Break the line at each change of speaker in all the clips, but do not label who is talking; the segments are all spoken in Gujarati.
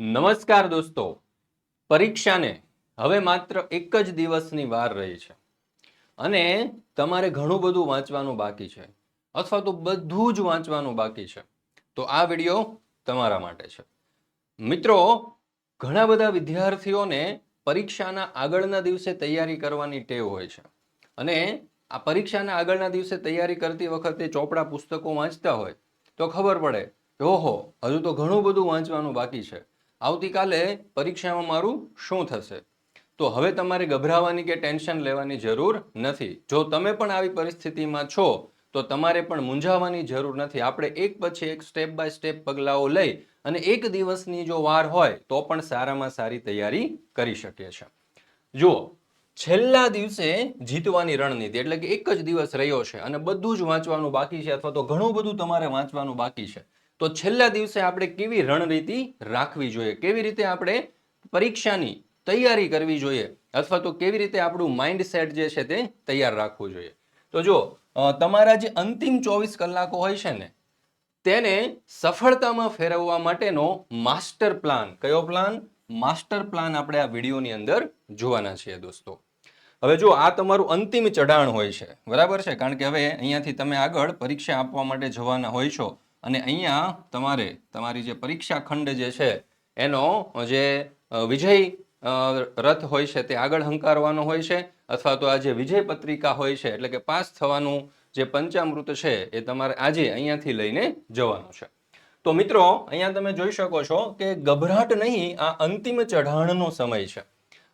નમસ્કાર દોસ્તો. પરીક્ષાને હવે માત્ર એક જ દિવસની વાર રહી છે. અને તમારે ઘણું બધું વાંચવાનું બાકી છે. અથવા તો બધું જ વાંચવાનું બાકી છે. તો આ વીડિયો તમારા માટે છે. મિત્રો, ઘણા બધા વિદ્યાર્થીઓને પરીક્ષાના આગળના દિવસે તૈયારી કરવાની ટેવ હોય છે. અને આ પરીક્ષાના આગળના દિવસે તૈયારી કરતી વખતે ચોપડા પુસ્તકો વાંચતા હોય, તો ખબર પડે ઓહો, હજુ તો ઘણું બધું વાંચવાનું બાકી છે. આવતીકાલે પરીક્ષામાં મારું શું થશે? તો હવે તમારે ગભરાવાની કે ટેન્શન લેવાની જરૂર નથી. જો તમે પણ આવી પરિસ્થિતિમાં છો, તો તમારે પણ મૂંઝાવાની જરૂર નથી. આપણે એક પછી એક સ્ટેપ બાય સ્ટેપ પગલાઓ લઈ અને એક દિવસની જો વાર હોય, તો પણ સારામાં સારી તૈયારી કરી શકીએ છીએ. જુઓ, છેલ્લા દિવસે જીતવાની રણનીતિ એટલે કે એક જ દિવસ રહ્યો છે અને બધું જ વાંચવાનું બાકી છે અથવા તો ઘણું બધું તમારે વાંચવાનું બાકી છે. તો છેલ્લા દિવસે આપણે કેવી રણનીતિ રાખવી જોઈએ? કેવી રીતે આપણે પરીક્ષાની તૈયારી કરવી જોઈએ? અથવા તો કેવી રીતે આપણું માઇન્ડ સેટ જે છે તે તૈયાર રાખવું જોઈએ? તો જો તમારા જે અંતિમ ચોવીસ કલાકો હોય છે ને, તેને સફળતામાં ફેરવવા માટેનો માસ્ટર પ્લાન. કયો પ્લાન? માસ્ટર પ્લાન આપણે આ વિડીયોની અંદર જોવાના છીએ દોસ્તો. હવે જો આ તમારું અંતિમ ચઢાણ હોય છે. બરાબર છે? કારણ કે હવે અહીંયાથી તમે આગળ પરીક્ષા આપવા માટે જવાના હોય છો. અને અહીંયા તમારે તમારી જે પરીક્ષા ખંડ જે છે, એનો જે વિજય રથ હોય છે તે આગળ હંકારવાનો હોય છે, અથવા તો આ જે વિજય પત્રિકા હોય છે, એટલે કે પાસ થવાનું જે પંચામૃત છે, એ તમારે આજે અહીંયાથી લઈને જવાનું છે. તો મિત્રો, અહીંયા તમે જોઈ શકો છો કે ગભરાટ નહીં, આ અંતિમ ચઢાણનો સમય છે.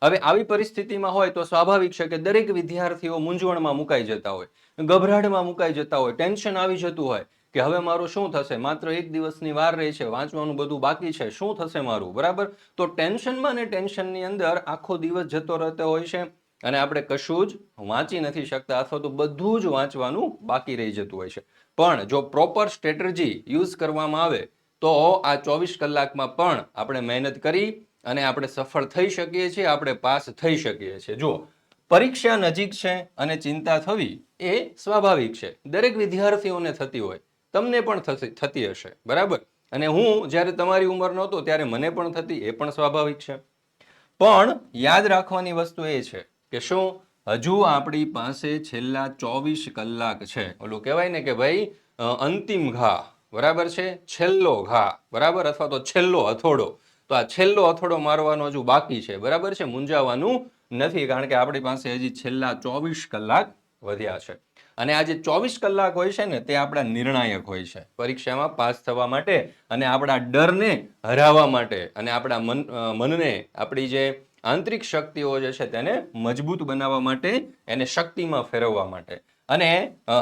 હવે આવી પરિસ્થિતિમાં હોય તો સ્વાભાવિક છે કે દરેક વિદ્યાર્થીઓ મૂંઝવણમાં મુકાઈ જતા હોય, ગભરાટમાં મુકાઈ જતા હોય, ટેન્શન આવી જતું હોય કે હવે મારું શું થશે? માત્ર એક દિવસની વાર રહી છે, વાંચવાનું બધું બાકી છે, શું થશે મારું? બરાબર? તો ટેન્શનમાં ને ટેન્શનની અંદર આખો દિવસ જતો રહેતો હોય છે અને આપણે કશું જ વાંચી નથી શકતા, અથવા તો બધું જ વાંચવાનું બાકી રહી જતું હોય છે. પણ જો પ્રોપર સ્ટ્રેટર્જી યુઝ કરવામાં આવે, તો આ ચોવીસ કલાકમાં પણ આપણે મહેનત કરી અને આપણે સફળ થઈ શકીએ છીએ, આપણે પાસ થઈ શકીએ છીએ. જુઓ, પરીક્ષા નજીક છે અને ચિંતા થવી એ સ્વાભાવિક છે. દરેક વિદ્યાર્થીઓને થતી હોય. તમને પણ થતી થતી હશે, બરાબર? અને હું જ્યારે તમારી ઉંમરનો હતો ત્યારે મને પણ થતી, એ પણ સ્વાભાવિક છે. પણ યાદ રાખવાની વસ્તુ એ છે કે શું હજુ આપણી પાસે છેલ્લા ચોવીસ કલાક છે. ઓલું કહેવાય ને કે ભાઈ અંતિમ ઘા, બરાબર છે? છેલ્લો ઘા, બરાબર? અથવા તો છેલ્લો હથોડો. તો આ છેલ્લો અથોડો મારવાનો હજુ બાકી છે, બરાબર છે? મૂંઝાવાનું નથી, કારણ કે આપણી પાસે હજી છેલ્લા ચોવીસ કલાક વધ્યા છે. અને આ જે ચોવીસ કલાક હોય છે ને, તે આપણા નિર્ણાયક હોય છે. પરીક્ષામાં પાસ થવા માટે અને આપણા ડરને હરાવવા માટે અને આપણા મન મનને આપણી જે આંતરિક શક્તિઓ જે છે તેને મજબૂત બનાવવા માટે, એને શક્તિમાં ફેરવવા માટે. અને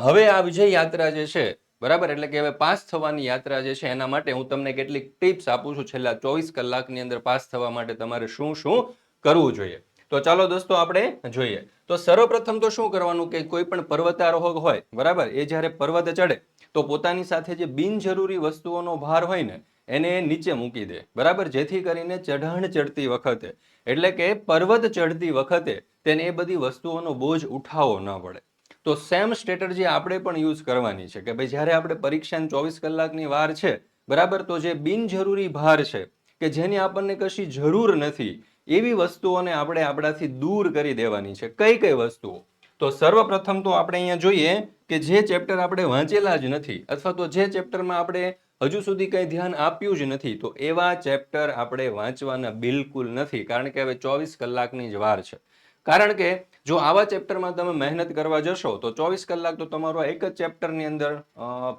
હવે આ વિજય યાત્રા જે છે, બરાબર? એટલે કે હવે પાસ થવાની યાત્રા જે છે એના માટે હું તમને કેટલીક ટિપ્સ આપું છું. છેલ્લા ચોવીસ કલાકની અંદર પાસ થવા માટે તમારે શું શું કરવું જોઈએ? તો ચાલો દોસ્તો આપણે જોઈએ. તો સર્વપ્રથમ તો શું કરવાનું કે કોઈ પણ પર્વતારોહક હોય, બરાબર? એ જ્યારે પર્વત ચડે, તો પોતાની સાથે જે બિનજરૂરી વસ્તુઓનો ભાર હોય ને, એને નીચે મૂકી દે, બરાબર? જેથી કરીને ચઢાણ ચડતી વખતે, એટલે કે પર્વત ચડતી વખતે, તેને એ બધી વસ્તુઓનો બોજ ઉઠાવવો ન પડે. તો સેમ સ્ટ્રેટર્જી આપણે પણ યુઝ કરવાની છે કે ભાઈ, જ્યારે આપણે પરીક્ષાની ચોવીસ કલાકની વાર છે, બરાબર? તો જે બિનજરૂરી ભાર છે, કે જેની આપણને કશી જરૂર નથી એવી વસ્તુઓને આપણે આપણાથી દૂર કરી દેવાની છે. કઈ કઈ વસ્તુઓ? તો સર્વપ્રથમ તો આપણે અહીંયા જોઈએ કે જે ચેપ્ટર આપણે વાંચેલા જ નથી અથવા તો જે ચેપ્ટરમાં આપણે હજુ સુધી કંઈ ધ્યાન આપ્યું જ નથી, તો એવા ચેપ્ટર આપણે વાંચવાના બિલકુલ નથી, કારણ કે હવે ચોવીસ કલાકની જ વાર છે. કારણ કે જો આવા ચેપ્ટરમાં તમે મહેનત કરવા જશો, તો ચોવીસ કલાક તો તમારો એક જ ચેપ્ટરની અંદર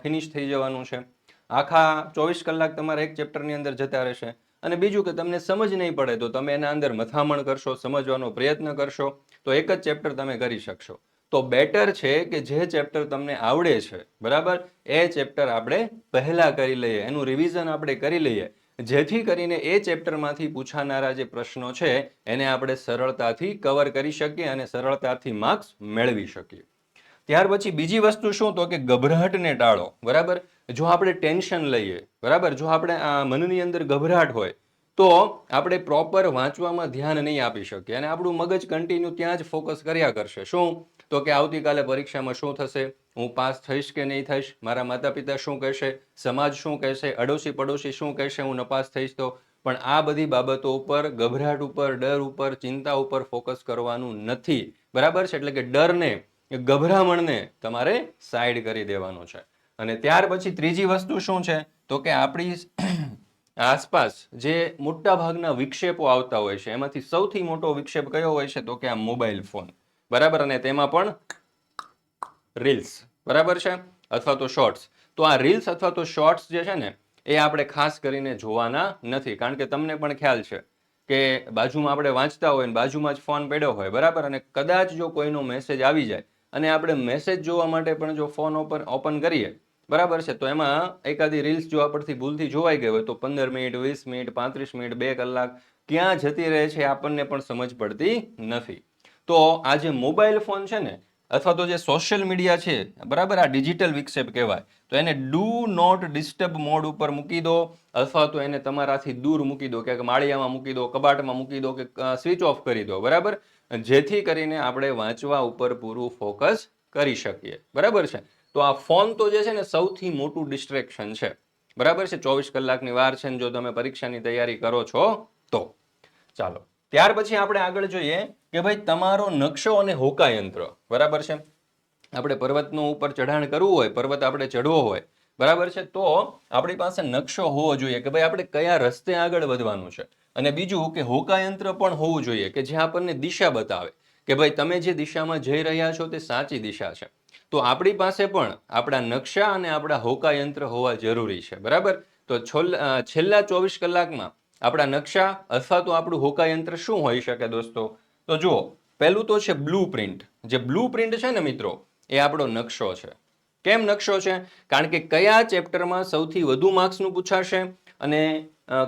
ફિનિશ થઈ જવાનું છે. આખા ચોવીસ કલાક તમારા એક ચેપ્ટરની અંદર જતા રહેશે. અને બીજું કે તમને સમજ નહીં પડે તો તમે એના અંદર મથામણ કરશો, સમજવાનો પ્રયત્ન કરશો, તો એક જ ચેપ્ટર તમે કરી શકશો. તો બેટર છે કે જે ચેપ્ટર તમને આવડે છે, બરાબર? એ ચેપ્ટર આપણે પહેલા કરી લઈએ, એનું રિવિઝન આપણે કરી લઈએ. જેથી કરીને એ ચેપ્ટરમાંથી પૂછાનારા જે પ્રશ્નો છે, એને આપણે સરળતાથી કવર કરી શકીએ અને સરળતાથી માર્ક્સ મેળવી શકીએ. ત્યાર પછી બીજી વસ્તુ શું? તો કે ગભરાટને ટાળો, બરાબર? જો આપણે ટેન્શન લઈએ, બરાબર? જો આપણે આ મનની અંદર ગભરાટ હોય, તો આપણે પ્રોપર વાંચવામાં ધ્યાન નહીં આપી શકીએ અને આપણું મગજ કન્ટિન્યુ ત્યાં જ ફોકસ કર્યા કરશે. શું? તો કે આવતીકાલે પરીક્ષામાં શું થશે? હું પાસ થઈશ કે નહીં થઈશ? મારા માતા પિતા શું કહેશે? સમાજ શું કહેશે? અડોશી પડોશી શું કહેશે? હું નપાસ થઈશ તો? પણ આ બધી બાબતો ઉપર, ગભરાટ ઉપર, ડર ઉપર, ચિંતા ઉપર ફોકસ કરવાનું નથી. બરાબર છે? એટલે કે ડરને, ગભરામણને તમારે સાઈડ કરી દેવાનું છે. અને ત્યાર પછી ત્રીજી વસ્તુ શું છે? તો કે આપણી આસપાસ જે મોટા ભાગના વિક્ષેપો આવતા હોય છે, એમાંથી સૌથી મોટો વિક્ષેપ કયો હોય છે? તો કે આ મોબાઈલ ફોન. બરાબર? અને તેમાં પણ રીલ્સ. બરાબર છે? અથવા તો શોર્ટ્સ. તો આ રીલ્સ અથવા તો શોર્ટ્સ જે છે ને, એ આપણે ખાસ કરીને જોવાના નથી. કારણ કે તમને પણ ખ્યાલ છે કે બાજુમાં આપણે વાંચતા હોય ને બાજુમાં જ ફોન પડ્યો હોય. બરાબર? અને કદાચ જો કોઈનો મેસેજ આવી જાય, અને આપણે મેસેજ જોવા માટે પણ જો ફોન ઓપન ઓપન કરીએ બરાબર છે. તો એમાં એકાદી રીલ્સ જો આપણથી ભૂલથી જોવાઈ ગઈ હોય તો પંદર મિનિટ, વીસ મિનિટ, પાંત્રીસ મિનિટ, બે કલાક ક્યાં જતી રહે છે આપણને પણ સમજ પડતી નથી. તો આ જે મોબાઈલ ફોન છે ને અથવા તો જે સોશિયલ મીડિયા છે, બરાબર આ ડિજિટલ વિક્ષેપ કહેવાય, તો એને ડુ નોટ ડિસ્ટર્બ મોડ ઉપર મૂકી દો અથવા તો એને તમારાથી દૂર મૂકી દો કે માળિયામાં મૂકી દો, કબાટમાં મૂકી દો કે સ્વિચ ઓફ કરી દો, બરાબર? જેથી કરીને આપણે વાંચવા ઉપર પૂરું ફોકસ કરી શકીએ. બરાબર છે? તો આ ફોન તો જે છે ને સૌથી મોટું ડિસ્ટ્રેક્શન છે. બરાબર છે? ચોવીસ કલાકની વાર છે ને જો તમે પરીક્ષાની તૈયારી કરો છો, તો. ચાલો. ત્યાર પછી આપણે આગળ જોઈએ કે ભાઈ તમારો નકશો અને હોકાયંત્ર. બરાબર છે? આપણે પર્વતનું ઉપર ચઢાણ કરવું હોય, પર્વત આપણે ચઢવો હોય. બરાબર છે? તો આપણી પાસે નકશો હોવો જોઈએ કે ભાઈ આપણે કયા રસ્તે આગળ વધવાનું છે? અને બીજું કે હોકાયંત્ર પણ હોવું જોઈએ કે જે આપણને દિશા બતાવે. કે ભાઈ તમે જે દિશામાં જઈ રહ્યા છો તે સાચી દિશા છે. તો આપણી પાસે પણ આપણા નકશા અને આપણા હોકાયંત્ર હોવા જરૂરી છે, બરાબર? તો છેલ્લા ચોવીસ કલાકમાં આપણા નકશા અથવા તો આપણું હોકાયંત્ર શું હોઈ શકે દોસ્તો? તો જુઓ, પહેલું તો છે બ્લુ પ્રિન્ટ. જે બ્લુ પ્રિન્ટ છે ને મિત્રો, એ આપણો નકશો છે. કેમ નકશો છે? કારણ કે કયા ચેપ્ટરમાં સૌથી વધુ માર્ક્સનું પૂછાશે અને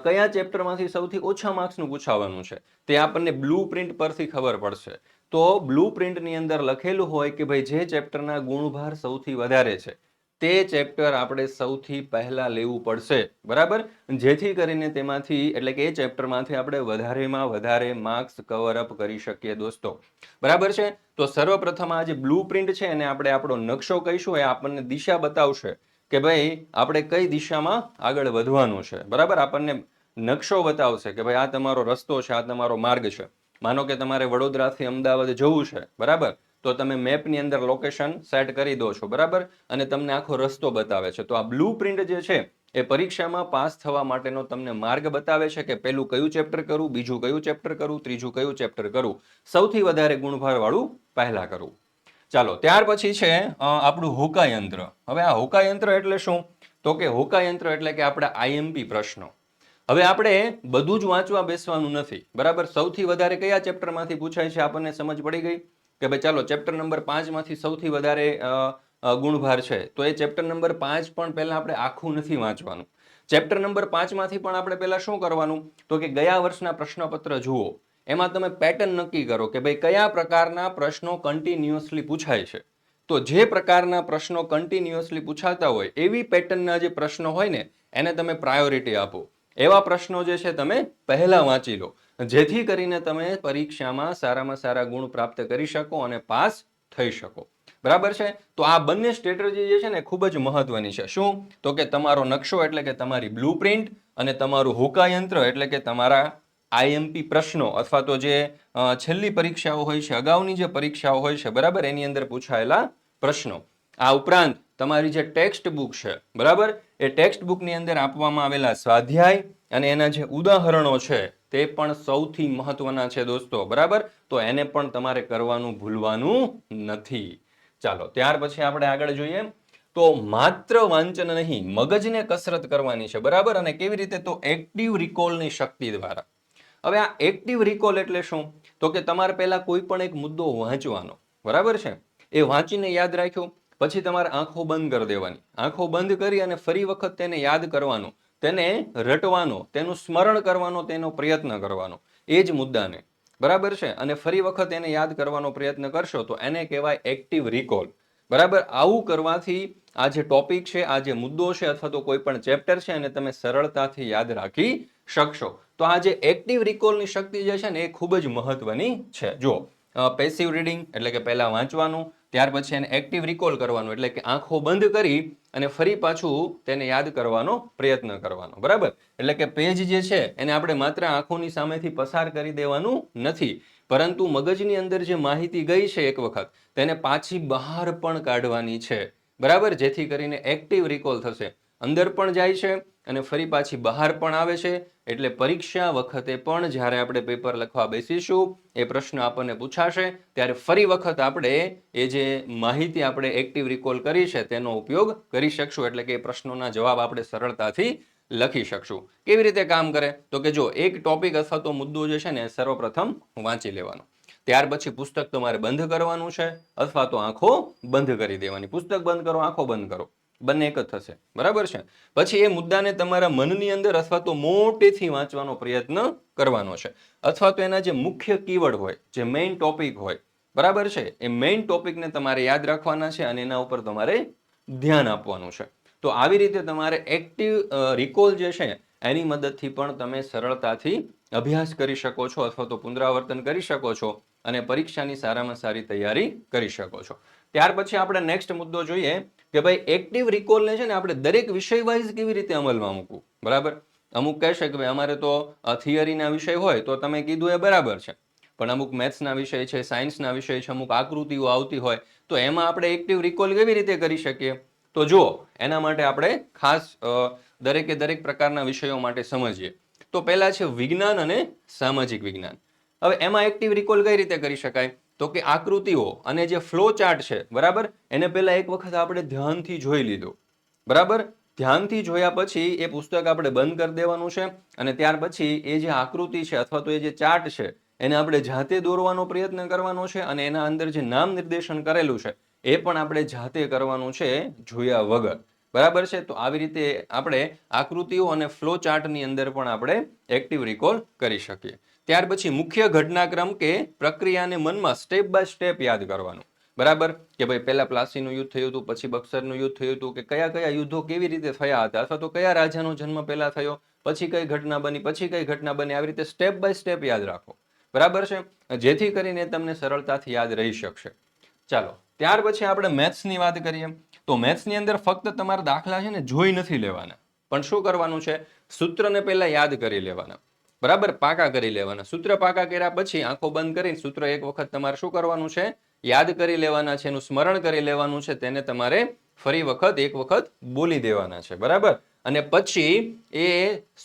કયા ચેપ્ટરમાંથી સૌથી ઓછા માર્ક્સનું પૂછાવાનું છે, તે આપણને બ્લુ પ્રિન્ટ પરથી ખબર પડશે. તો બ્લુ પ્રિન્ટની અંદર લખેલું હોય કે ભાઈ જે ચેપ્ટરના ગુણભાર સૌથી વધારે છે, તે ચેપ્ટર આપણે સૌથી પહેલા લેવું પડશે, બરાબર? જેથી કરીને તેમાંથી, એટલે કે એ ચેપ્ટરમાંથી આપણે વધારેમાં વધારે માર્ક્સ કવર અપ કરી શકીએ દોસ્તો, બરાબર છે? તો સર્વપ્રથમ આ જે બ્લુ પ્રિન્ટ છે એને આપણે આપણો નકશો કહીશું, એ આપણને દિશા બતાવશે કે ભાઈ આપણે કઈ દિશામાં આગળ વધવાનું છે, બરાબર? આપણને નકશો બતાવશે કે ભાઈ આ તમારો રસ્તો છે, આ તમારો માર્ગ છે. માનો કે તમારે વડોદરાથી અમદાવાદ જવું છે, બરાબર? તો તમે મેપની અંદર લોકેશન સેટ કરી દો છો, બરાબર? અને તમને આખો રસ્તો બતાવે છે. તો આ બ્લુ પ્રિન્ટ જે છે, એ પરીક્ષામાં પાસ થવા માટેનો તમને માર્ગ બતાવે છે કે પહેલું કયું ચેપ્ટર કરું, બીજું કયું ચેપ્ટર કરું, ત્રીજું કયું ચેપ્ટર કરું. સૌથી વધારે ગુણભારવાળું પહેલાં કરવું ચાલો, ત્યાર પછી છે આપણું હોકાયંત્ર. હવે આ હોકાયંત્ર એટલે શું? તો કે હોકાયંત્ર એટલે કે આપણા આઈએમપી પ્રશ્નો. હવે આપણે બધું જ વાંચવા બેસવાનું નથી, બરાબર? સૌથી વધારે કયા ચેપ્ટરમાંથી પૂછાય છે આપણને સમજ પડી ગઈ? કે ભાઈ ચાલો, ચેપ્ટર નંબર પાંચમાંથી સૌથી વધારે ગુણભાર છે, તો એ ચેપ્ટર નંબર પાંચ પણ પહેલાં આપણે આખું નથી વાંચવાનું. ચેપ્ટર નંબર પાંચમાંથી પણ આપણે પહેલાં શું કરવાનું? તો કે ગયા વર્ષના પ્રશ્નપત્ર જુઓ. એમાં તમે પેટર્ન નક્કી કરો કે ભાઈ કયા પ્રકારના પ્રશ્નો કન્ટિન્યુઅસલી પૂછાય છે. તો જે પ્રકારના પ્રશ્નો કન્ટિન્યુઅસલી પૂછાતા હોય, એવી પેટર્નના જે પ્રશ્નો હોય ને, એને તમે પ્રાયોરિટી આપો. એવા પ્રશ્નો જે છે તમે પહેલા વાંચી લો. જેથી કરીને તમે પરીક્ષામાં સારામાં સારા ગુણ પ્રાપ્ત કરી શકો અને પાસ થઈ શકો. બરાબર છે? તો આ બંને સ્ટ્રેટેજી જે છે ને ખૂબ જ મહત્વની છે. શું? તો કે તમારો નકશો એટલે કે તમારી બ્લુ પ્રિન્ટ અને તમારું હોકાયંત્ર એટલે કે તમારા આઈએમપી પ્રશ્નો અથવા તો જે છેલ્લી પરીક્ષાઓ હોય છે, અગાઉની જે પરીક્ષાઓ હોય છે, બરાબર? એની અંદર પૂછાયેલા પ્રશ્નો. આ ઉપરાંત તમારી જે ટેક્સ્ટ બુક છે, બરાબર? એ ટેક્સ્ટ બુકની અંદર આપવામાં આવેલા સ્વાધ્યાય અને એના જે ઉદાહરણો છે, તે પણ સૌથી મહત્વના છે દોસ્તો, બરાબર? તો એને પણ તમારે કરવાનું ભૂલવાનું નથી. ચાલો, ત્યાર પછી આપણે આગળ જોઈએ. તો માત્ર વાંચન નહીં, મગજને કસરત કરવાની છે, બરાબર? અને કેવી રીતે? તો એક્ટિવ રિકોલની શક્તિ દ્વારા. હવે આ એક્ટિવ રિકોલ એટલે શું? તો કે તમારે પહેલાં કોઈ પણ એક મુદ્દો વાંચવાનો, બરાબર છે? એ વાંચીને યાદ રાખ્યો. પછી તમારે આંખો બંધ કરી દેવાની. આંખો બંધ કરી અને ફરી વખત તેને યાદ કરવાનો. તેને રટવાનો, તેનું સ્મરણ કરવાનો, તેનો પ્રયત્ન કરવાનો. એ જ મુદ્દાને. બરાબર છે? અને ફરી વખત એને યાદ કરવાનો પ્રયત્ન કરશો તો એને કહેવાય એક્ટિવ રિકોલ બરાબર? આવું કરવાથી આ જે ટોપિક છે, આ જે મુદ્દો છે અથવા તો કોઈ પણ ચેપ્ટર છે એને તમે સરળતાથી યાદ રાખી શકશો. તો આ જે એક્ટિવ રિકોલની શક્તિ જે છે ને એ ખૂબ જ મહત્વની છે. જો પેસિવ રીડિંગ એટલે કે પહેલાં વાંચવાનું ત્યાર પછી એને એક્ટિવ રિકોલ કરવાનું, એટલે કે આંખો બંધ કરી અને ફરી પાછું તેને યાદ કરવાનો પ્રયત્ન કરવાનો, બરાબર? એટલે કે પેજ જે છે, એને આપણે માત્ર આંખોની સામેથી પસાર કરી દેવાનું નથી. પરંતુ મગજની અંદર જે માહિતી ગઈ છે એક વખત, તેને પાછી બહાર પણ કાઢવાની છે, બરાબર? જેથી કરીને એક્ટિવ રિકોલ થશે. અંદર પણ જાય છે અને ફરી પાછી બહાર પણ આવે છે. એટલે પરીક્ષા વખતે પણ જ્યારે આપણે પેપર લખવા બેસીશું, એ પ્રશ્ન આપણને પૂછાશે, ત્યારે ફરી વખત આપણે એ જે માહિતી આપણે એક્ટિવ રિકોલ કરી છે તેનો ઉપયોગ કરી શકશું. એટલે કે એ પ્રશ્નોના જવાબ આપણે સરળતાથી લખી શકશું. કેવી રીતે કામ કરે? તો કે જો એક ટોપિક અથવા તો મુદ્દો જે છે ને સર્વપ્રથમ વાંચી લેવાનો. ત્યાર પછી પુસ્તક તમારે બંધ કરવાનું છે અથવા તો આંખો બંધ કરી દેવાની. પુસ્તક બંધ કરો, આંખો બંધ કરો. બંને એક જ થશે. બરાબર છે? પછી એ મુદ્દાને તમારા મનની અંદર અથવા તો મોટેથી વાંચવાનો પ્રયત્ન કરવાનો છે. અથવા તો એના જે મુખ્ય કીવર્ડ હોય, જે મેઇન ટોપિક હોય, બરાબર છે? એ મેઇન ટોપિકને તમારે યાદ રાખવાના છે અને એના ઉપર તમારે ધ્યાન આપવાનું છે. તો આવી રીતે તમારે એક્ટિવ રિકોલ જે છે, એની મદદથી પણ તમે સરળતાથી અભ્યાસ કરી શકો છો અથવા તો પુનરાવર્તન કરી શકો છો અને પરીક્ષાની સારામાં સારી તૈયારી કરી શકો છો. ત્યાર પછી આપણે નેક્સ્ટ મુદ્દો જોઈએ. કે ભાઈ એક્ટિવ રિકોલને છે ને આપણે દરેક વિષય વાઇઝ કેવી રીતે અમલમાં મૂકવું? બરાબર? અમુક કહેશે કે ભાઈ અમારે તો થિયરીના વિષય હોય તો તમે કીધું એ બરાબર છે. પણ અમુક મેથ્સના વિષય છે, સાયન્સના વિષય છે, અમુક આકૃતિઓ આવતી હોય, તો એમાં આપણે એક્ટિવ રિકોલ કેવી રીતે કરી શકીએ? તો જુઓ, એના માટે આપણે ખાસ દરેકે દરેક પ્રકારના વિષયો માટે સમજીએ. તો પહેલાં છે વિજ્ઞાન અને સામાજિક વિજ્ઞાન. હવે એમાં એક્ટિવ રિકોલ કઈ રીતે કરી શકાય? તો કે આકૃતિઓ અને જે ફ્લો ચાર્ટ છે, બરાબર? એને પહેલા એક વખત આપણે ધ્યાનથી જોઈ લીધું. બરાબર? ધ્યાનથી જોયા પછી એ પુસ્તક આપણે બંધ કરી દેવાનું છે અને ત્યાર પછી એ જે આકૃતિ છે અથવા તો એ જે ચાર્ટ છે, એને આપણે જાતે દોરવાનો પ્રયત્ન કરવાનો છે અને એના અંદર જે નામ નિર્દેશન કરેલું છે, એ પણ આપણે જાતે કરવાનું છે જોયા વગર. બરાબર છે? તો આવી રીતે આપણે આકૃતિઓ અને ફ્લો ચાર્ટની અંદર પણ આપણે એક્ટિવ રિકોલ કરી શકીએ. ત્યાર પછી મુખ્ય ઘટનાક્રમ કે પ્રક્રિયાને મનમાં સ્ટેપ બાય સ્ટેપ યાદ કરવાનું. બરાબર? કે ભાઈ પહેલા પ્લાસીનું યુદ્ધ થયું હતું, પછી બક્સરનું યુદ્ધ થયું હતું, કે કયા કયા યુદ્ધો કેવી રીતે થયા હતા, અથવા તો કયા રાજાનો જન્મ પહેલા થયો, પછી કઈ ઘટના બની, પછી કઈ ઘટના બની, આવી રીતે સ્ટેપ બાય સ્ટેપ યાદ રાખો. બરાબર છે? જેથી કરીને તમને સરળતાથી યાદ રહી શકશે. ચાલો, ત્યાર પછી આપણે મેથ્સની વાત કરીએ. તો મેથ્સની અંદર ફક્ત તમારા દાખલા છે ને જોઈ નથી લેવાના. પણ શું કરવાનું છે? સૂત્રને પહેલા યાદ કરી લેવાના. બરાબર? પાકા કરી લેવાના. સૂત્ર પાકા કર્યા પછી આંખો બંધ કરીને સૂત્ર એક વખત તમારે શું કરવાનું છે? યાદ કરી લેવાના છે એનું સ્મરણ કરી લેવાનું છે. તેને તમારે ફરી વખત એક વખત બોલી દેવાના છે. બરાબર? અને પછી એ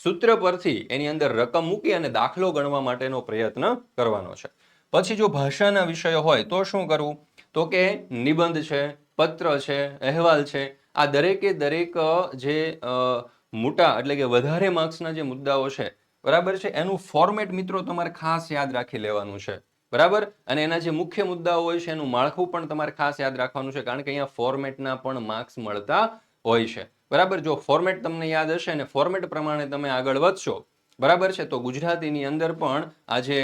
સૂત્ર પરથી એની અંદર રકમ મૂકી અને દાખલો ગણવા માટેનો પ્રયત્ન કરવાનો છે. પછી જો ભાષાના વિષયો હોય તો શું કરવું? તો કે નિબંધ છે, પત્ર છે, અહેવાલ છે. આ દરેકે દરેક જે મોટા એટલે કે વધારે માર્ક્સના જે મુદ્દાઓ છે બરાબર છે? એનું ફોર્મેટ મિત્રો તમારે ખાસ યાદ રાખી લેવાનું છે. બરાબર? અને એના જે મુખ્ય મુદ્દાઓ હોય છે, એનું માળખું પણ તમારે ખાસ યાદ રાખવાનું છે, કારણ કે અહીંયા ફોર્મેટના પણ માર્ક્સ મળતા હોય છે. બરાબર? જો ફોર્મેટ તમને યાદ હશે અને ફોર્મેટ પ્રમાણે તમે આગળ વધશો, બરાબર છે? તો ગુજરાતીની અંદર પણ આ જે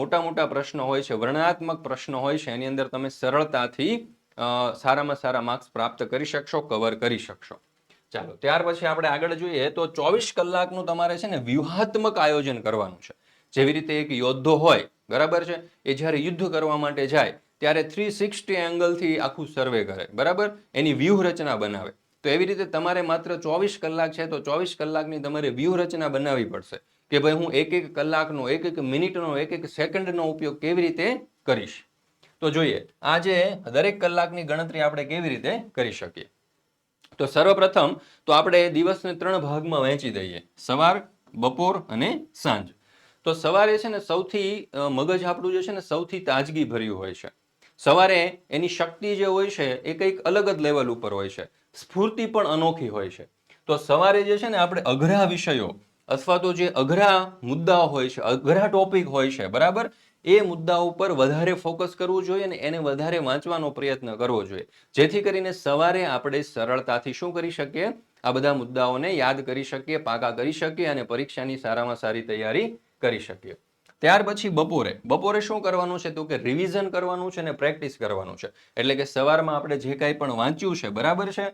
મોટા મોટા પ્રશ્નો હોય છે, વર્ણનાત્મક પ્રશ્નો હોય છે, એની અંદર તમે સરળતાથી સારામાં સારા માર્ક્સ પ્રાપ્ત કરી શકશો કવર કરી શકશો. ચાલો, ત્યાર પછી આપણે આગળ જોઈએ તો ચોવીસ કલાકનું તમારે છે ને વ્યૂહાત્મક આયોજન કરવાનું છે. જેવી રીતે એક યોદ્ધો હોય, બરાબર છે? એ જ્યારે યુદ્ધ કરવા માટે જાય, ત્યારે થ્રી સિક્સટી એંગલથી આખું સર્વે કરે, બરાબર? એની વ્યૂહરચના બનાવે. તો એવી રીતે તમારે માત્ર ચોવીસ કલાક છે, તો ચોવીસ કલાકની તમારે વ્યૂહરચના બનાવવી પડશે કે ભાઈ હું એક એક કલાકનો, એક એક મિનિટનો, એક એક સેકન્ડનો ઉપયોગ કેવી રીતે કરીશ? તો જોઈએ, આજે દરેક કલાકની ગણતરી આપણે કેવી રીતે કરી શકીએ? તો સર્વપ્રથમ તો આપણે દિવસને ત્રણ ભાગમાં વહેંચી દઈએ. સવાર, બપોર અને સાંજ. તો સવારે છે ને સૌથી મગજ આપણું જે છે ને સૌથી તાજગી ભર્યું હોય છે. સવારે એની શક્તિ જે હોય છે એ કંઈક અલગ જ લેવલ ઉપર હોય છે. સ્ફૂર્તિ પણ અનોખી હોય છે. તો સવારે જે છે ને આપણે અઘરા વિષયો અથવા તો જે અઘરા મુદ્દાઓ હોય છે, અઘરા ટોપિક હોય છે, બરાબર? એ મુદ્દા ઉપર વધારે ફોકસ કરવું જોઈએ અને એને વધારે વાંચવાનો પ્રયત્ન કરવો જોઈએ. જેથી કરીને સવારે આપણે સરળતાથી શું કરી શકીએ? આ બધા મુદ્દાઓને યાદ કરી શકીએ, પાકા કરી શકીએ અને પરીક્ષાની સારામાં સારી તૈયારી કરી શકીએ. ત્યાર પછી બપોરે. બપોરે શું કરવાનું છે તો કે રિવિઝન કરવાનું છે અને પ્રેક્ટિસ કરવાનું છે. એટલે કે સવારમાં આપણે જે કાંઈ પણ વાંચ્યું છે, બરાબર છે?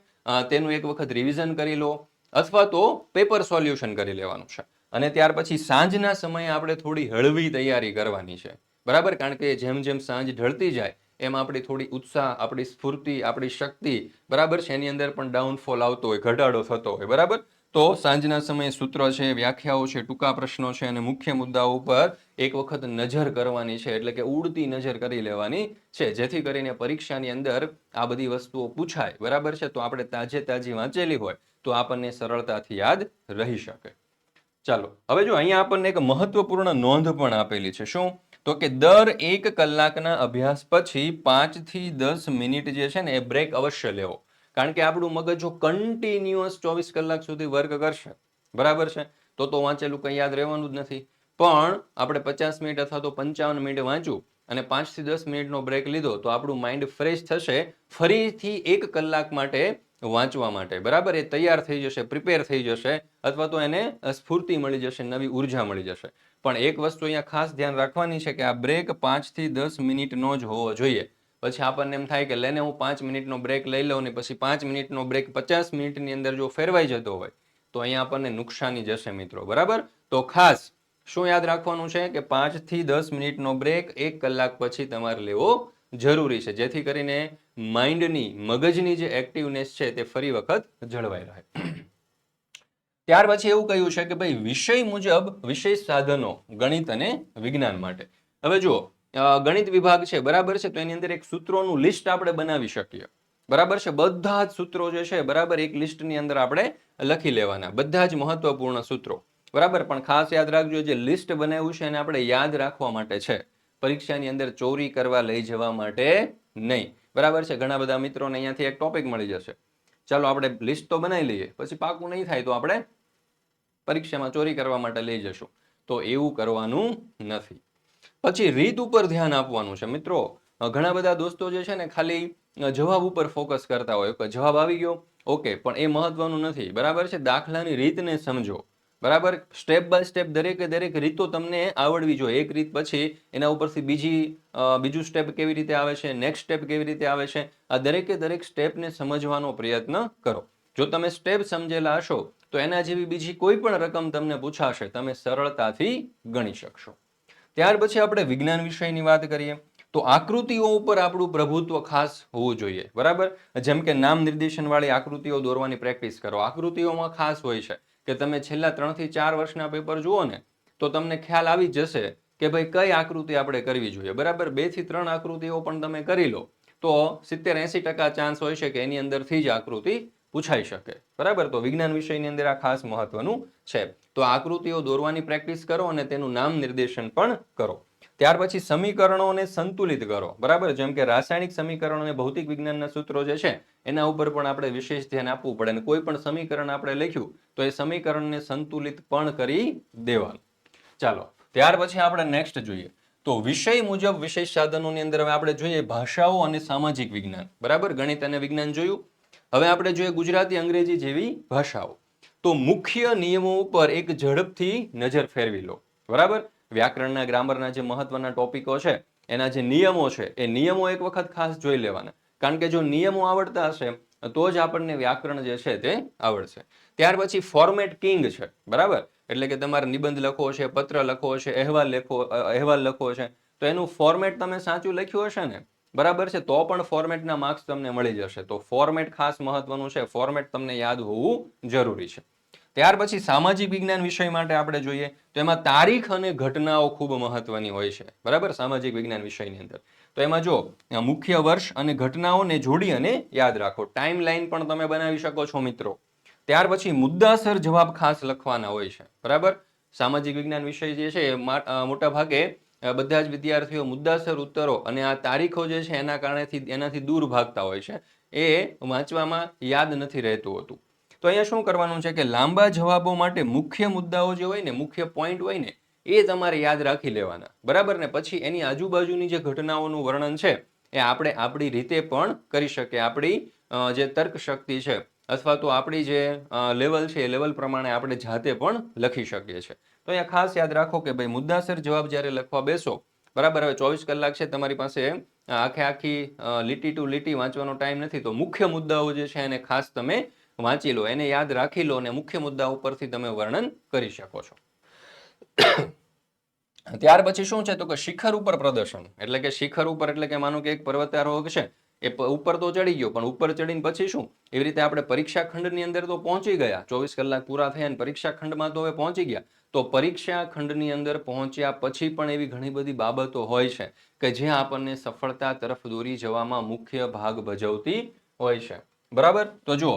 તેનું એક વખત રિવિઝન કરી લો અથવા તો પેપર સોલ્યુશન કરી લેવાનું છે. અને ત્યાર પછી સાંજના સમયે આપણે થોડી હળવી તૈયારી કરવાની છે. બરાબર? કારણ કે જેમ જેમ સાંજ ઢળતી જાય, એમ આપણી થોડી ઉત્સાહ, આપણી સ્ફૂર્તિ, આપણી શક્તિ, બરાબર? છે એની અંદર પણ ડાઉનફોલ આવતો હોય, ઘટાડો થતો હોય, બરાબર? તો સાંજના સમયે સૂત્ર છે, વ્યાખ્યાઓ છે, ટૂંકા પ્રશ્નો છે અને મુખ્ય મુદ્દાઓ ઉપર એક વખત નજર કરવાની છે, એટલે કે ઉડતી નજર કરી લેવાની છે, જેથી કરીને પરીક્ષાની અંદર આ બધી વસ્તુઓ પૂછાય, બરાબર છે? તો આપણે તાજે તાજી વાંચેલી હોય, તો આપણને સરળતાથી યાદ રહી શકે. ચાલો, હવે જો અહીંયા આપણને એક મહત્વપૂર્ણ નોંધ પણ આપેલી છે, શું? તો કે દર એક કલાકના અભ્યાસ પછી પાંચથી દસ મિનિટ જે છે ને, એ બ્રેક અવશ્ય લેવો. કારણ કે આપણું મગજ જો કન્ટિન્યુઅસ ચોવીસ કલાક સુધી વર્ક કરશે, બરાબર છે? તો તો વાંચેલું કંઈ યાદ રહેવાનું જ નથી. પણ આપણે પચાસ મિનિટ અથવા તો પંચાવન મિનિટ વાંચું અને પાંચથી દસ મિનિટનો બ્રેક લીધો, તો આપણું માઇન્ડ ફ્રેશ થશે. ફરીથી એક કલાક માટે વાંચવા માટે. બરાબર? એ તૈયાર થઈ જશે, પ્રિપેર થઈ જશે, અથવા તો એને સ્ફૂર્તિ મળી જશે, નવી ઊર્જા મળી જશે. પણ એક વસ્તુ અહીંયા ખાસ ધ્યાન રાખવાની છે કે આ બ્રેક પાંચથી દસ મિનિટનો જ હોવો જોઈએ. પછી આપણને એમ થાય કે લેને હું પાંચ મિનિટનો બ્રેક લઈ લઉં ને પછી પાંચ મિનિટનો બ્રેક પચાસ મિનિટની અંદર જો ફેરવાઈ જતો હોય, તો અહીંયા આપણને નુકસાની જશે મિત્રો. બરાબર? તો ખાસ શું યાદ રાખવાનું છે કે પાંચથી દસ મિનિટનો બ્રેક એક કલાક પછી તમારે લેવો જરૂરી છે. જેથી કરીને માઇન્ડની, મગજની જે એક્ટિવનેસ છે તે ફરી વખત જળવાઈ રહે. ત્યાર પછી એવું કહ્યું છે કે ભાઈ, વિષય મુજબ વિશેષ સાધનો ગણિત અને વિજ્ઞાન માટે. હવે જુઓ ગણિત વિભાગ છે, બરાબર છે? તો એની અંદર એક સૂત્રોનું લિસ્ટ આપણે બનાવી શકીએ. બરાબર છે? બધા જ સૂત્રો જે છે, બરાબર એક લિસ્ટની અંદર આપણે લખી લેવાના. બધા જ મહત્વપૂર્ણ સૂત્રો. બરાબર? પણ ખાસ યાદ રાખજો, જે લિસ્ટ બનાવ્યું છે એને આપણે યાદ રાખવા માટે છે. પરીક્ષાની અંદર ચોરી કરવા લઈ જવા માટે નહીં. બરાબર છે? ઘણા બધા મિત્રોને અહીંયાથી એક ટોપિક મળી જશે. ચાલો આપણે લિસ્ટ તો બનાવી લઈએ, પછી પાકું નહીં થાય તો આપણે પરીક્ષામાં ચોરી કરવા માટે લઈ જશું. તો એવું કરવાનું નથી. પછી રીત ઉપર ધ્યાન આપવાનું છે. મિત્રો, ઘણા બધા દોસ્તો જે છે ને ખાલી જવાબ ઉપર ફોકસ કરતા હોય. કે જવાબ આવી ગયો ઓકે પણ એ મહત્વનું નથી. બરાબર છે? દાખલાની રીતને સમજો. બરાબર? સ્ટેપ બાય સ્ટેપ દરેકે દરેક રીતો તમને આવડવી જોઈએ. એક રીત પછી એના ઉપરથી બીજી બીજું સ્ટેપ કેવી રીતે આવે છે? નેક્સ્ટ સ્ટેપ કેવી રીતે આવે છે? આ દરેકે દરેક સ્ટેપને સમજવાનો પ્રયત્ન કરો. જો તમે સ્ટેપ સમજેલા હશો, તો એના જેવી બીજી કોઈ પણ રકમ તમને પૂછાશે. તમે સરળતાથી ગણી શકશો. ત્યાર પછી આપણે વિજ્ઞાન વિષયની વાત કરીએ. તો આકૃતિઓ ઉપર આપણું પ્રભુત્વ ખાસ હોવું જોઈએ. બરાબર? જેમ કે નામ નિર્દેશન વાળી આકૃતિઓ દોરવાની પ્રેક્ટિસ કરો. આકૃતિઓમાં ખાસ હોય છે. કે તમે છેલ્લા ત્રણથી ચાર વર્ષના પેપર જુઓ ને, તો તમને ખ્યાલ આવી જશે કે ભાઈ કઈ આકૃતિ આપણે કરવી જોઈએ. બરાબર? બેથી ત્રણ આકૃતિઓ પણ તમે કરી લો, તો સિત્તેર એંસી ટકા ચાન્સ હોય છે કે એની અંદરથી જ આકૃતિ પૂછાઈ શકે. બરાબર? તો વિજ્ઞાન વિષયની અંદર આ ખાસ મહત્વનું છે. તો આકૃતિઓ દોરવાની પ્રેક્ટિસ કરો અને તેનું નામ નિર્દેશન પણ કરો. ત્યાર પછી સમીકરણોને સંતુલિત કરો. બરાબર? જેમ કે રાસાયણિક સમીકરણો અને ભૌતિક વિજ્ઞાનના સૂત્રો જે છે, એના ઉપર પણ આપણે વિશેષ ધ્યાન આપવું પડે અને કોઈ પણ સમીકરણ આપણે લખ્યું, તો એ સમીકરણને સંતુલિત પણ કરી દેવાનું. ચાલો, ત્યાર પછી આપણે નેક્સ્ટ જોઈએ. તો વિષય મુજબ વિશેષ સાધનોની અંદર હવે આપણે જોઈએ ભાષાઓ અને સામાજિક વિજ્ઞાન. બરાબર? ગણિત અને વિજ્ઞાન જોયું. હવે આપણે જોઈએ ગુજરાતી અંગ્રેજી જેવી ભાષાઓ. તો મુખ્ય નિયમો ઉપર એક ઝડપથી નજર ફેરવી લો. બરાબર? વ્યાકરણના, ગ્રામરના જે મહત્વના ટોપિકો છે, એના જે નિયમો છે, એ નિયમો એક વખત ખાસ જોઈ લેવાના. કારણ કે જો નિયમો આવડતા હશે, તો જ આપણને વ્યાકરણ જે છે તે આવડશે. ત્યાર પછી ફોર્મેટ કિંગ છે, બરાબર? એટલે કે તમારે નિબંધ લખવો છે, પત્ર લખવો છે, અહેવાલ લખવો અહેવાલ લખવો છે, તો એનું ફોર્મેટ તમે સાચું લખ્યું હશે ને, બરાબર છે? તો પણ ફોર્મેટના માર્ક્સ તમને મળી જશે. તો ફોર્મેટ ખાસ મહત્વનું છે. ફોર્મેટ તમને યાદ હોવું જરૂરી છે. ત્યાર પછી સામાજિક વિજ્ઞાન વિષય માટે આપણે જોઈએ તો એમાં તારીખ અને ઘટનાઓ ખૂબ મહત્વની હોય છે. બરાબર? સામાજિક વિજ્ઞાન વિષયની અંદર. તો એમાં જો મુખ્ય વર્ષ અને ઘટનાઓને જોડી અને યાદ રાખો. ટાઈમ લાઈન પણ તમે બનાવી શકો છો મિત્રો. ત્યાર પછી મુદ્દાસર જવાબ ખાસ લખવાના હોય છે. બરાબર? સામાજિક વિજ્ઞાન વિષય જે છે મોટા ભાગે બધા જ વિદ્યાર્થીઓ મુદ્દાસર ઉત્તરો અને આ તારીખો જે છે, એના કારણેથી, એનાથી દૂર ભાગતા હોય છે. એ વાંચવામાં યાદ નથી રહેતું હોતું. તો અહીંયા શું કરવાનું છે કે લાંબા જવાબો માટે મુખ્ય મુદ્દાઓ જે હોય ને, મુખ્ય પોઈન્ટ હોય ને, એ તમારે યાદ રાખી લેવાના. બરાબર ને? પછી એની આજુબાજુની જે ઘટનાઓનું વર્ણન છે, એ આપણે આપણી રીતે પણ કરી શકીએ. આપણી જે તર્ક શક્તિ છે, અથવા તો આપણી જે લેવલ છે, એ લેવલ પ્રમાણે આપણે જાતે પણ લખી શકીએ છીએ. તો અહીંયા ખાસ યાદ રાખો કે ભાઈ મુદ્દાસર જવાબ જ્યારે લખવા બેસો, બરાબર? હવે ચોવીસ કલાક છે, તમારી પાસે આખે આખી લીટી ટુ લીટી વાંચવાનો ટાઈમ નથી. તો મુખ્ય મુદ્દાઓ જે છે, એને ખાસ તમે વાંચી લો, એને યાદ રાખી લો અને મુખ્ય મુદ્દા ઉપરથી તમે વર્ણન કરી શકો છો. ત્યાર પછી શું છે? તો કે શિખર ઉપર પ્રદર્શન. એટલે કે શિખર ઉપર, એટલે કે માનો કે એક પર્વતારોહક છે, એ ઉપર તો ચડી ગયો, પણ ઉપર ચડીને પછી શું? એવી રીતે આપણે પરીક્ષા ખંડની અંદર તો પહોંચી ગયા. ચોવીસ કલાક પૂરા થયા અને પરીક્ષા ખંડમાં તો હવે પહોંચી ગયા. તો પરીક્ષા ખંડની અંદર પહોંચ્યા પછી પણ એવી ઘણી બધી બાબતો હોય છે, કે જે આપણને સફળતા તરફ દોરી જવામાં મુખ્ય ભાગ ભજવતી હોય છે. બરાબર? તો જુઓ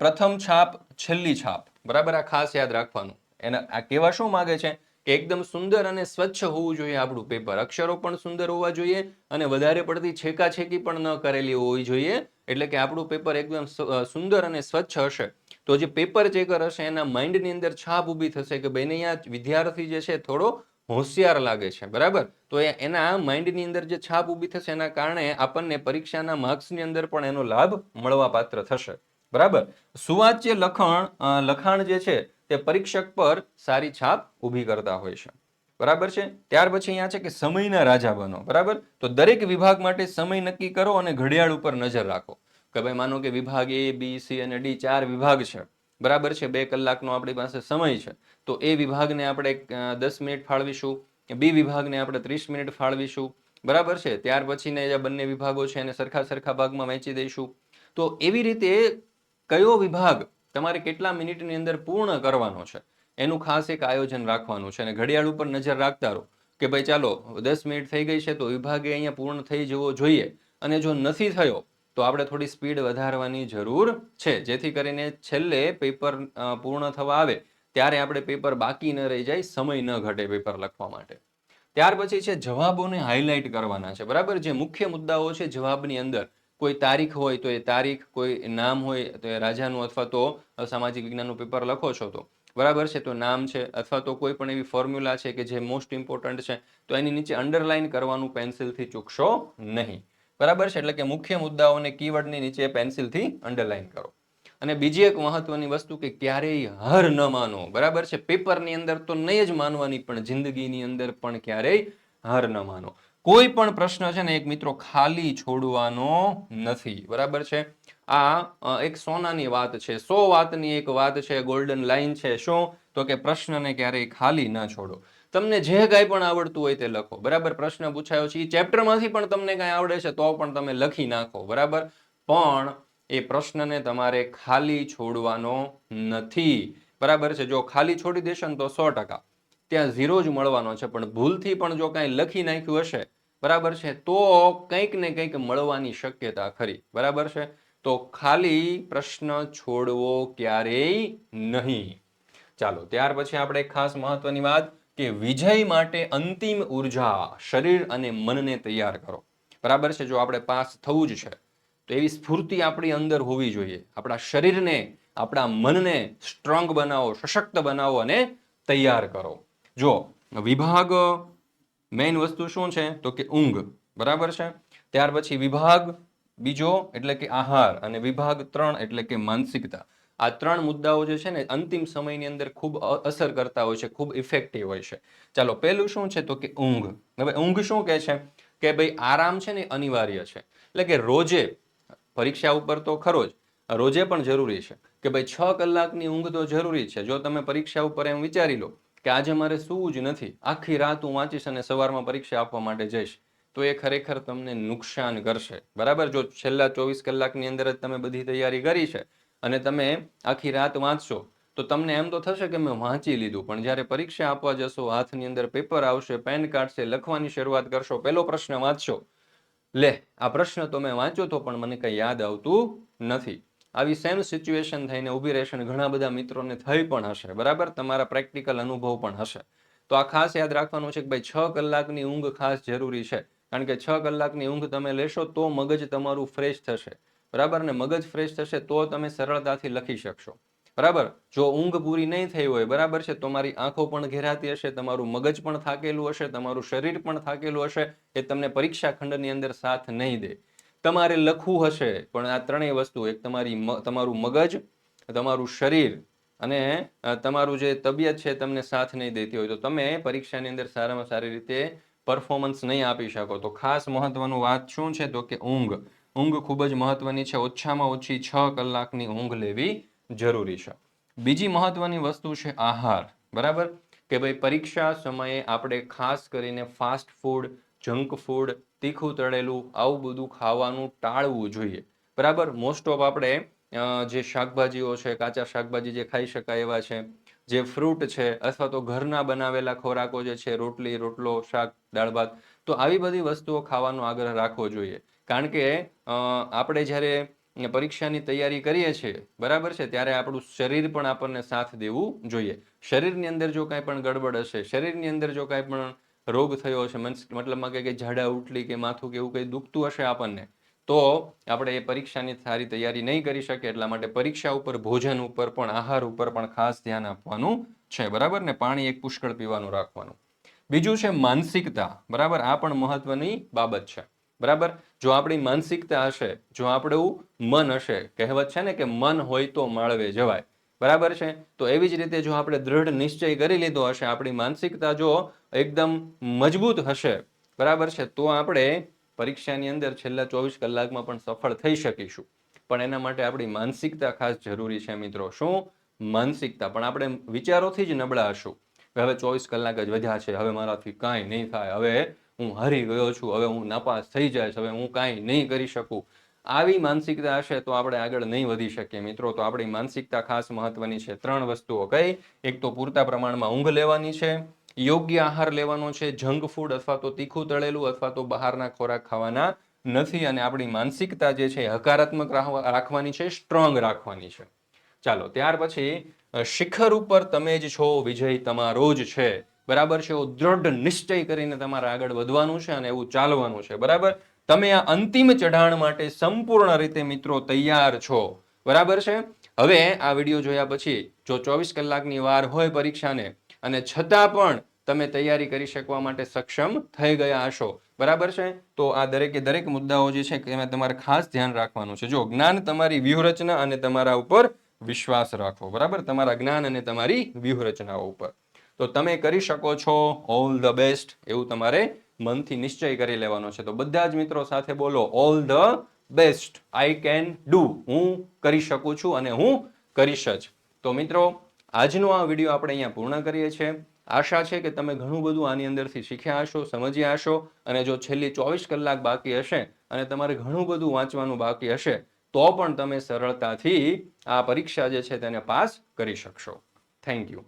પ્રથમ છાપ, છેલ્લી છાપ. બરાબર? આ ખાસ યાદ રાખવાનું. એના આ કેવા શું માગે છે? કે એકદમ સુંદર અને સ્વચ્છ હોવું જોઈએ આપણું પેપર અક્ષરો પણ સુંદર હોવા જોઈએ અને વધારે પડતી છેકાછેકી પણ ન કરેલી હોવી જોઈએ. એટલે કે આપણું પેપર એકદમ સુંદર અને સ્વચ્છ હશે. તો જે પેપર ચેકર હશે, એના માઇન્ડની અંદર છાપ ઊભી થશે કે ભાઈને અહીંયા વિદ્યાર્થી જે છે, થોડો હોશિયાર લાગે છે, બરાબર? તો એના માઇન્ડની અંદર જે છાપ ઊભી થશે, એના કારણે આપણને પરીક્ષાના માર્ક્સની અંદર પણ એનો લાભ મળવા પાત્ર થશે, બરાબર? સુવાચ્ય લખાણ લખાણ જે છે, તે પરીક્ષક પર સારી છાપ ઊભી કરતા હોય છે, બરાબર છે? ત્યાર પછી અહીંયા છે કે સમયના રાજા બનો, બરાબર? તો દરેક વિભાગ માટે સમય નક્કી કરો અને ઘડિયાળ ઉપર નજર રાખો, કે ભાઈ માનો કે વિભાગ એ બી સી અને ડી ચાર વિભાગ છે બરાબર છે, બે કલાકનો આપણી પાસે સમય છે. તો એ વિભાગને આપણે દસ મિનિટ ફાળવીશું બી વિભાગને આપણે ત્રીસ મિનિટ ફાળવીશું. બરાબર છે? ત્યાર પછીને જે બંને વિભાગો છે એને સરખા સરખા ભાગમાં વહેંચી દઈશું. તો એવી રીતે કયો વિભાગ તમારે કેટલા મિનિટની અંદર પૂર્ણ કરવાનો છે? એનું ખાસ એક આયોજન રાખવાનું છે. અને ઘડિયાળ ઉપર નજર રાખતા રહો કે ભાઈ ચાલો, દસ મિનિટ થઈ ગઈ છે તો વિભાગે અહીંયા પૂર્ણ થઈ જવો જોઈએ. અને જો નથી થયો તો આપણે થોડી સ્પીડ વધારવાની જરૂર છે. જેથી કરીને છેલ્લે પેપર પૂર્ણ થવા આવે ત્યારે આપણે પેપર બાકી ન રહી જાય, સમય ન ઘટે પેપર લખવા માટે. ત્યાર પછી છે, જવાબોને હાઇલાઇટ કરવાના છે. બરાબર? જે મુખ્ય મુદ્દાઓ છે, જવાબની અંદર કોઈ તારીખ હોય તો એ તારીખ, કોઈ નામ હોય તો એ રાજાનું અથવા તો સામાજિક વિજ્ઞાનનું પેપર લખો છો તો. બરાબર છે? તો નામ છે અથવા તો કોઈ પણ એવી ફોર્મ્યુલા છે કે જે મોસ્ટ ઇમ્પોર્ટન્ટ છે, તો એની નીચે અંડરલાઇન કરવાનું પેન્સિલથી ચૂકશો નહીં. બરાબર છે? એટલે કે મુખ્ય મુદ્દાઓને કીવર્ડની નીચે પેન્સિલથી અંડરલાઇન કરો. અને બીજી એક મહત્વની વસ્તુ કે ક્યારેય હાર ન માનો, બરાબર છે? પેપરની અંદર તો નહીં જ માનવાની, પણ જિંદગીની અંદર પણ ક્યારેય હાર ન માનો. કોઈ પણ પ્રશ્ન છે ને એક મિત્રો ખાલી છોડવાનો નથી, બરાબર છે? આ એક સોનાની વાત છે. સો વાતની એક વાત છે ગોલ્ડન લાઈન છે શું? તો કે પ્રશ્નને ક્યારેય ખાલી ન છોડો. તમને જે કાંઈ પણ આવડતું હોય તે લખો. બરાબર? પ્રશ્ન પૂછાયો છે. એ ચેપ્ટરમાંથી પણ તમને કાંઈ આવડે છે તો પણ તમે લખી નાખો. બરાબર? પણ એ પ્રશ્નને તમારે ખાલી છોડવાનો નથી. બરાબર છે? જો ખાલી છોડી દેશો ને તો સો ટકા. ત્યાં ઝીરો જ મળવાનો છે. પણ ભૂલથી પણ જો કાંઈ લખી નાખ્યું હશે, બરાબર છે, તો કંઈક ને કંઈક મળવાની શક્યતા ખરી. બરાબર છે? તો ખાલી પ્રશ્ન છોડવો ક્યારેય નહીં. ચાલો, ત્યાર પછી આપણે એક ખાસ મહત્વની વાત કે વિજય માટે અંતિમ ઊર્જા શરીર અને મનને તૈયાર કરો. બરાબર છે? જો આપણે પાસ થવું જ છે, તો એવી સ્ફૂર્તિ આપણી અંદર હોવી જોઈએ. આપણા શરીરને, આપણા મનને સ્ટ્રોંગ બનાવો, સશક્ત બનાવો અને તૈયાર કરો. જો, વિભાગ મેઇન વસ્તુ શું છે? તો કે ઊંઘ. બરાબર છે? ત્યાર પછી વિભાગ બીજો એટલે કે આહાર અને વિભાગ ત્રણ એટલે કે માનસિકતા. આ ત્રણ મુદ્દાઓ જે છે ને અંતિમ સમયની અંદર ખૂબ અસર કરતા હોય છે, ખૂબ ઇફેક્ટિવ હોય છે. ચાલો, પહેલું શું છે તો કે ઊંઘ. હવે ઊંઘ શું કહે છે? કે ભાઈ આરામ છે ને અનિવાર્ય છે. એટલે કે રોજે, પરીક્ષા ઉપર તો ખરો જ, રોજે પણ જરૂરી છે. કે ભાઈ છ કલાકની ઊંઘ તો જરૂરી છે. જો તમે પરીક્ષા ઉપર એમ વિચારી લો કે આજે મારે સૂવું જ નથી, આખી રાત હું વાંચીશ અને સવારમાં પરીક્ષા આપવા માટે જઈશ, તો એ ખરેખર તમને નુકસાન કરશે. બરાબર? જો છેલ્લા ચોવીસ કલાકની અંદર જ તમે બધી તૈયારી કરી છે અને તમે આખી રાત વાંચશો. તો તમને એમ તો થશે કે મેં વાંચી લીધું, પણ જ્યારે પરીક્ષા આપવા જશો, હાથની અંદર પેપર આવશે પેન કાઢશે, લખવાની શરૂઆત કરશો, પહેલો પ્રશ્ન વાંચશો. લે, આ પ્રશ્ન તો મેં વાંચ્યો તો પણ મને કંઈ યાદ આવતું નથી. આવી સેમ સિચ્યુએશન થઈને ઊભી રહેશે અને ઘણા બધા મિત્રોને થઈ પણ હશે, બરાબર? તમારા પ્રેક્ટિકલ અનુભવ પણ હશે. તો આ ખાસ યાદ રાખવાનું છે કે ભાઈ, છ કલાકની ઊંઘ ખાસ જરૂરી છે. કારણ કે છ કલાકની ઊંઘ તમે લેશો તો મગજ તમારું ફ્રેશ થશે. બરાબર? ને મગજ ફ્રેશ થશે તો તમે સરળતાથી લખી શકશો. બરાબર? જો ઊંઘ પૂરી નહીં થઈ હોય, બરાબર છે? તો તમારી આંખો પણ ઘેરાતી હશે, તમારું મગજ પણ થાકેલું હશે, તમારું શરીર પણ થાકેલું હશે, એ તમને પરીક્ષા ખંડની અંદર સાથ નહીં દે. તમારે લખવું હશે, પણ આ ત્રણેય વસ્તુ, એક તમારી તમારું મગજ, તમારું શરીર અને તમારું જે તબિયત છે, તમને સાથ નહીં દેતી હોય, તો તમે પરીક્ષાની અંદર સારામાં સારી રીતે પરફોર્મન્સ નહીં આપી શકો. તો ખાસ મહત્વનું વાત શું છે? તો કે ઊંઘ. ઊંઘ ખૂબ જ મહત્વની છે. ઓછામાં ઓછી છ કલાકની ઊંઘ લેવી જરૂરી છે. બીજી મહત્વની વસ્તુ છે આહાર. બરાબર? કે ભાઈ પરીક્ષા સમયે આપણે ખાસ કરીને ફાસ્ટ ફૂડ, જંક ફૂડ, તીખું તળેલું, આવું બધું ખાવાનું ટાળવું જોઈએ. બરાબર? મોસ્ટ ઓફ આપણે જે શાકભાજીઓ છે, કાચા શાકભાજી જે ખાઈ શકાય એવા છે, જે ફ્રૂટ છે અથવા તો ઘરના બનાવેલા ખોરાકો જે છે, રોટલી, રોટલો, શાક, દાળ, ભાત, તો આવી બધી વસ્તુઓ ખાવાનો આગ્રહ રાખવો જોઈએ. કારણ કે આપણે જ્યારે પરીક્ષાની તૈયારી કરીએ છીએ, બરાબર છે, ત્યારે આપણું શરીર પણ આપણને સાથ દેવું જોઈએ. શરીરની અંદર જો કાંઈ પણ ગડબડ હશે, શરીરની અંદર જો કાંઈ પણ રોગ થયો હશે મતલબમાં કે ઝાડા ઉટલી કે માથું કે એવું કંઈ દુખતું હશે આપણને, તો આપણે એ પરીક્ષાની સારી તૈયારી નહીં કરી શકીએ, એટલા માટે પરીક્ષા ઉપર, ભોજન ઉપર પણ, આહાર ઉપર પણ ખાસ ધ્યાન આપવાનું છે, બરાબર ને? પાણી એક પુષ્કળ પીવાનું રાખવાનું. બીજું છે માનસિકતા, બરાબર? આ પણ મહત્વની બાબત છે. બરાબર? જો આપણી માનસિકતા હશે, જો આપણું મન હશે, કહેવત છે ને કે મન હોય તો માળવે જવાય. બરાબર છે? તો એવી જ રીતે જો આપણે દ્રઢ નિશ્ચય કરી લીધો હશે, આપણી માનસિકતા જો એકદમ મજબૂત હશે, બરાબર છે, તો આપણે પરીક્ષાની અંદર છેલ્લા ચોવીસ કલાકમાં પણ સફળ થઈ શકીશું. પણ એના માટે આપણી માનસિકતા ખાસ જરૂરી છે મિત્રો. શું? માનસિકતા. પણ આપણે વિચારોથી જ નબળા હશું. હવે ચોવીસ કલાક જ વધ્યા છે, હવે મારાથી કાંઈ નહીં થાય. હવે હું હારી ગયો છું, હવે હું નાપાસ થઈ જઈશ, હવે હું કાંઈ નહીં કરી શકું. આવી માનસિકતા હશે તો આપણે આગળ નહીં વધી શકીએ. મિત્રો, તો આપણી માનસિકતા ખાસ મહત્વની છે. ત્રણ વસ્તુઓ કઈ? એક તો પૂરતા પ્રમાણમાં ઊંઘ લેવાની છે, યોગ્ય આહાર લેવાનો છે, જંક ફૂડ અથવા તો તીખું તળેલું અથવા તો બહારના ખોરાક ખાવાના નથી અને આપણી માનસિકતા જે છે હકારાત્મક રાખવાની છે, સ્ટ્રોંગ રાખવાની છે. ચાલો, ત્યાર પછી શિખર ઉપર તમે જ છો, વિજય તમારો જ છે. બરાબર છે? એવો દ્રઢ નિશ્ચય કરીને તમારે આગળ વધવાનું છે અને એવું ચાલવાનું છે. બરાબર? તમે આ અંતિમ ચઢાણ માટે સંપૂર્ણ રીતે મિત્રો તૈયાર છો. બરાબર છે? હવે આ વીડિયો જોયા પછી, જો ચોવીસ કલાકની વાર હોય પરીક્ષાને, અને છતાં પણ તમે તૈયારી કરી શકવા માટે સક્ષમ થઈ ગયા હશો. બરાબર છે? તો આ દરેકે દરેક મુદ્દાઓ જે છે, એમાં તમારે ખાસ ધ્યાન રાખવાનું છે. જો જ્ઞાન તમારી વ્યૂહરચના અને તમારા ઉપર વિશ્વાસ રાખો બરાબર? તમારા જ્ઞાન અને તમારી વ્યૂહરચનાઓ ઉપર. તો તમે કરી શકો છો ઓલ ધ બેસ્ટ એવું તમારે મનથી નિશ્ચય કરી લેવાનો છે. તો બધા જ મિત્રો સાથે બોલો all the best I can do હું કરી શકું છું અને હું કરીશ જ. તો મિત્રો, આજનો આ વીડિયો આપણે અહીંયા પૂર્ણ કરીએ છીએ. આશા છે કે તમે ઘણું બધું આની અંદરથી શીખ્યા હશો, સમજ્યા હશો, અને જો છેલ્લી ચોવીસ કલાક બાકી હશે અને તમારે ઘણું બધું વાંચવાનું બાકી હશે, તો પણ તમે સરળતાથી આ પરીક્ષા જે છે તેને પાસ કરી શકશો. Thank you